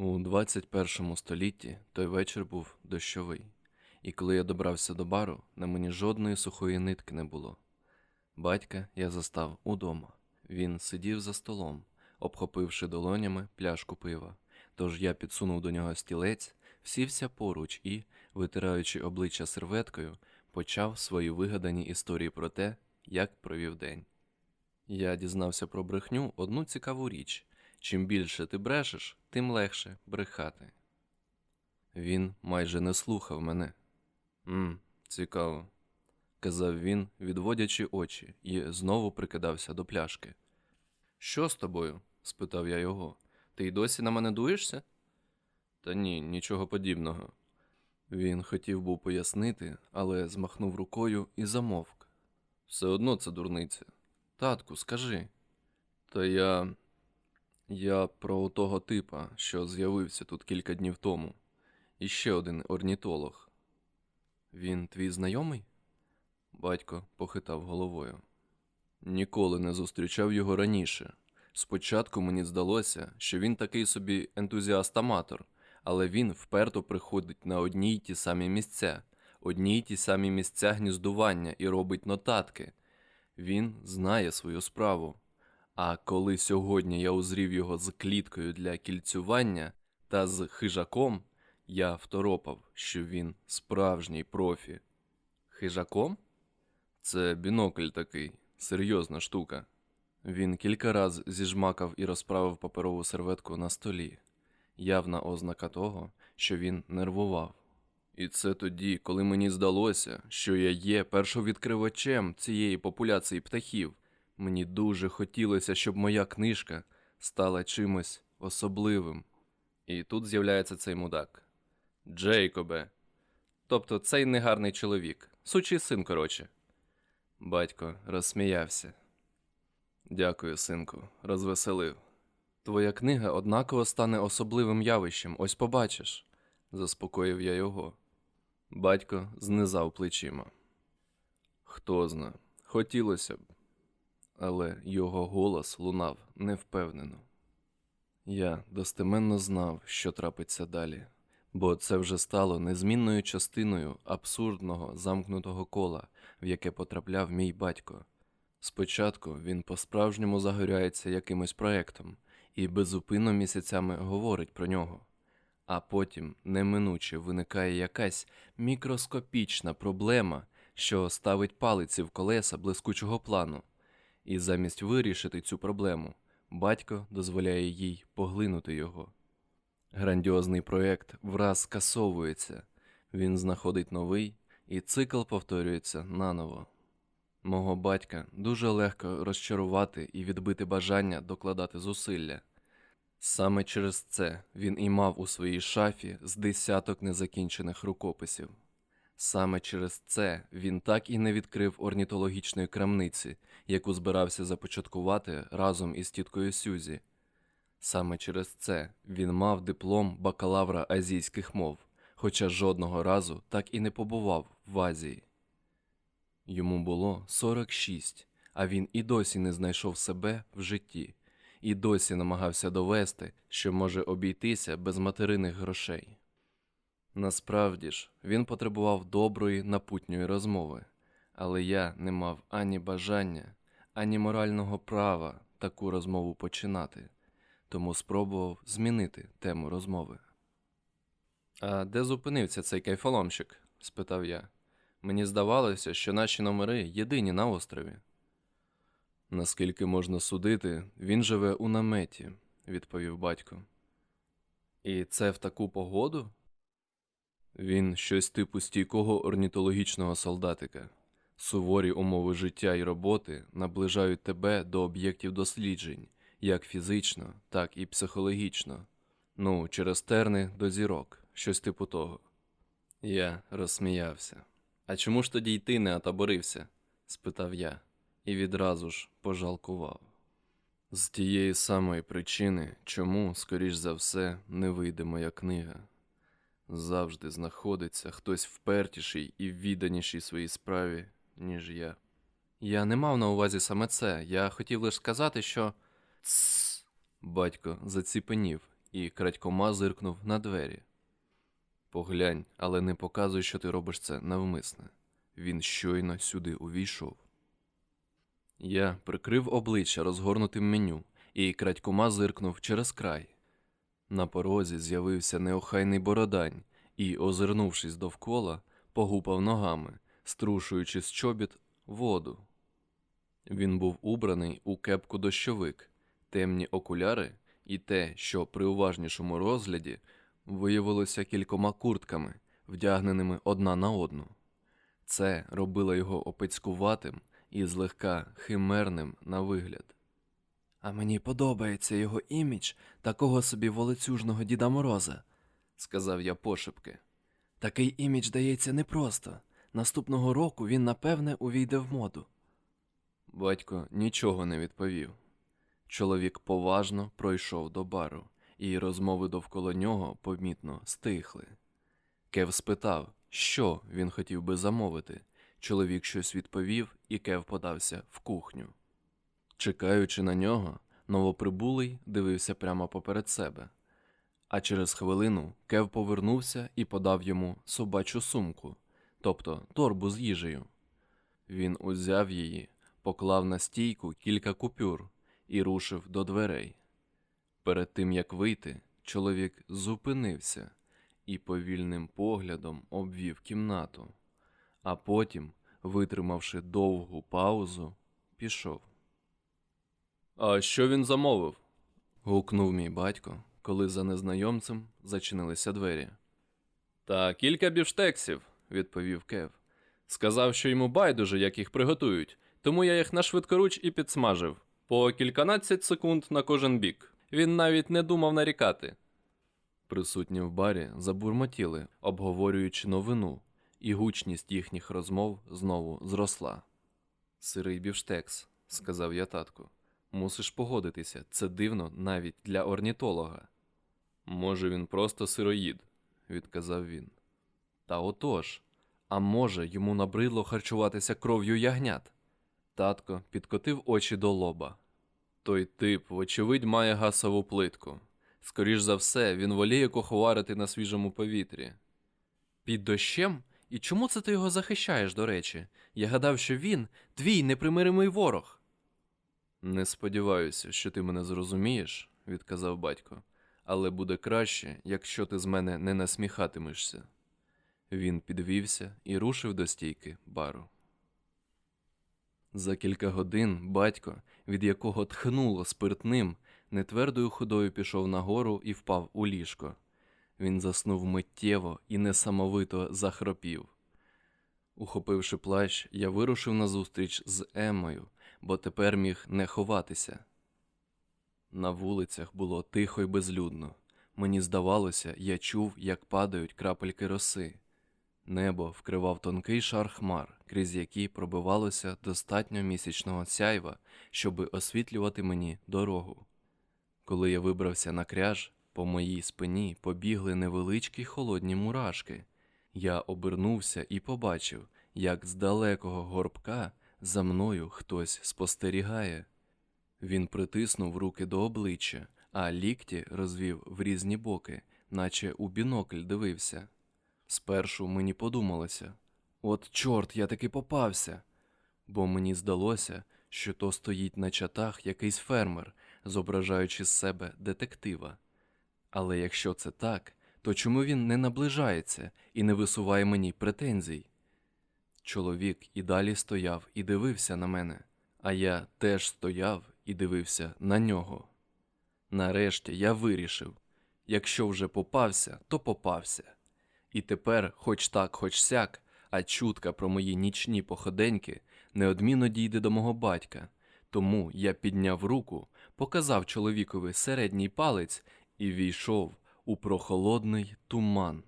У 21 столітті той вечір був дощовий, і коли я добрався до бару, на мені жодної сухої нитки не було. Батька я застав удома. Він сидів за столом, обхопивши долонями пляшку пива. Тож я підсунув до нього стілець, сівся поруч і, витираючи обличчя серветкою, почав свої вигадані історії про те, як провів день. Я дізнався про брехню одну цікаву річ. Чим більше ти брешеш, тим легше брехати. Він майже не слухав мене. Мм, цікаво, казав він, відводячи очі, і знову прикидався до пляшки. Що з тобою? спитав я його. Ти й досі на мене дуєшся? Та ні, нічого подібного. Він хотів був пояснити, але змахнув рукою і замовк. Все одно це дурниця. Татку, скажи. Та я. Я про того типа, що з'явився тут кілька днів тому. І ще один орнітолог. Він твій знайомий? Батько похитав головою. Ніколи не зустрічав його раніше. Спочатку мені здалося, що він такий собі ентузіаст-аматор, але він вперто приходить на одні й ті самі місця, одні й ті самі місця гніздування і робить нотатки. Він знає свою справу. А коли сьогодні я узрів його з кліткою для кільцювання та з хижаком, я второпав, що він справжній профі. Хижаком? Це бінокль такий, серйозна штука. Він кілька раз зіжмакав і розправив паперову серветку на столі, явна ознака того, що він нервував. І це тоді, коли мені здалося, що я є першовідкривачем цієї популяції птахів. Мені дуже хотілося, щоб моя книжка стала чимось особливим. І тут з'являється цей мудак. Джейкобе. Тобто цей негарний чоловік. Сучий син, коротше. Батько розсміявся. Дякую, синку, розвеселив. Твоя книга однаково стане особливим явищем, ось побачиш, заспокоїв я його. Батько знизав плечима. Хто зна, хотілося б але його голос лунав невпевнено. Я достеменно знав, що трапиться далі, бо це вже стало незмінною частиною абсурдного замкнутого кола, в яке потрапляв мій батько. Спочатку він по-справжньому загоряється якимось проектом і безупинно місяцями говорить про нього, а потім неминуче виникає якась мікроскопічна проблема, що ставить палиці в колеса блискучого плану. І замість вирішити цю проблему, батько дозволяє їй поглинути його. Грандіозний проєкт враз скасовується, він знаходить новий, і цикл повторюється наново. Мого батька дуже легко розчарувати і відбити бажання докладати зусилля. Саме через це він і мав у своїй шафі з десяток незакінчених рукописів. Саме через це він так і не відкрив орнітологічної крамниці, яку збирався започаткувати разом із тіткою Сюзі. Саме через це він мав диплом бакалавра азійських мов, хоча жодного разу так і не побував в Азії. Йому було 46, а він і досі не знайшов себе в житті, і досі намагався довести, що може обійтися без материних грошей. Насправді ж, він потребував доброї напутньої розмови, але я не мав ані бажання, ані морального права таку розмову починати, тому спробував змінити тему розмови. А де зупинився цей кайфоломщик? спитав я. Мені здавалося, що наші номери єдині на острові. Наскільки можна судити, він живе у наметі, відповів батько. І це в таку погоду? Він щось типу стійкого орнітологічного солдатика. Суворі умови життя і роботи наближають тебе до об'єктів досліджень, як фізично, так і психологічно. Ну, через терни до зірок, щось типу того. Я розсміявся. А чому ж тоді й ти не отаборився? спитав я, і відразу ж пожалкував. З тієї самої причини, чому, скоріш за все, не вийде моя книга. Завжди знаходиться хтось впертіший і відданіший своїй справі, ніж я. Я не мав на увазі саме це. Я хотів лише сказати, що. Тсс. Батько заціпенів і крадькома зиркнув на двері. Поглянь, але не показуй, що ти робиш це навмисне. Він щойно сюди увійшов. Я прикрив обличчя розгорнутим меню і крадькома зиркнув через край. На порозі з'явився неохайний бородань і, озирнувшись довкола, погупав ногами, струшуючи з чобіт воду. Він був убраний у кепку дощовик, темні окуляри і те, що при уважнішому розгляді виявилося кількома куртками, вдягненими одна на одну. Це робило його опецькуватим і злегка химерним на вигляд. А мені подобається його імідж такого собі волоцюжного Діда Мороза, сказав я пошепки. Такий імідж дається непросто. Наступного року він, напевне, увійде в моду. Батько нічого не відповів. Чоловік поважно пройшов до бару, і розмови довкола нього помітно стихли. Кев спитав, що він хотів би замовити. Чоловік щось відповів, і Кев подався в кухню. Чекаючи на нього, новоприбулий дивився прямо поперед себе. А через хвилину Кев повернувся і подав йому собачу сумку, тобто торбу з їжею. Він узяв її, поклав на стійку кілька купюр і рушив до дверей. Перед тим як вийти, чоловік зупинився і повільним поглядом обвів кімнату, а потім, витримавши довгу паузу, пішов. А що він замовив? гукнув мій батько, коли за незнайомцем зачинилися двері. Та кілька бівштексів, відповів Кев. Сказав, що йому байдуже, як їх приготують, тому я їх на швидкоруч і підсмажив по кільканадцять секунд на кожен бік. Він навіть не думав нарікати. Присутні в барі забурмотіли, обговорюючи новину, і гучність їхніх розмов знову зросла. Сирий бівштекс, сказав я татку. Мусиш погодитися, це дивно навіть для орнітолога. Може, він просто сироїд, відказав він. Та отож, а може, йому набридло харчуватися кров'ю ягнят. Татко підкотив очі до лоба. Той тип, вочевидь, має гасову плитку. Скоріш за все, він воліє куховарити на свіжому повітрі. Під дощем? І чому це ти його захищаєш, до речі? Я гадав, що він твій непримиримий ворог. Не сподіваюся, що ти мене зрозумієш, відказав батько, але буде краще, якщо ти з мене не насміхатимешся. Він підвівся і рушив до стійки бару. За кілька годин батько, від якого тхнуло спиртним, нетвердою ходою пішов нагору і впав у ліжко. Він заснув миттєво і несамовито захропів. Ухопивши плащ, я вирушив назустріч з Еммою, бо тепер міг не ховатися. На вулицях було тихо й безлюдно. Мені здавалося, я чув, як падають крапельки роси. Небо вкривав тонкий шар хмар, крізь які пробивалося достатньо місячного сяйва, щоби освітлювати мені дорогу. Коли я вибрався на кряж, по моїй спині побігли невеличкі холодні мурашки. Я обернувся і побачив, як з далекого горбка за мною хтось спостерігає. Він притиснув руки до обличчя, а лікті розвів в різні боки, наче у бінокль дивився. Спершу мені подумалося от, чорт, я таки попався, бо мені здалося, що то стоїть на чатах якийсь фермер, зображаючи з себе детектива. Але якщо це так, то чому він не наближається і не висуває мені претензій? Чоловік і далі стояв і дивився на мене, а я теж стояв і дивився на нього. Нарешті я вирішив якщо вже попався, то попався. І тепер, хоч так, хоч сяк, а чутка про мої нічні походеньки неодмінно дійде до мого батька. Тому я підняв руку, показав чоловікові середній палець і війшов у прохолодний туман.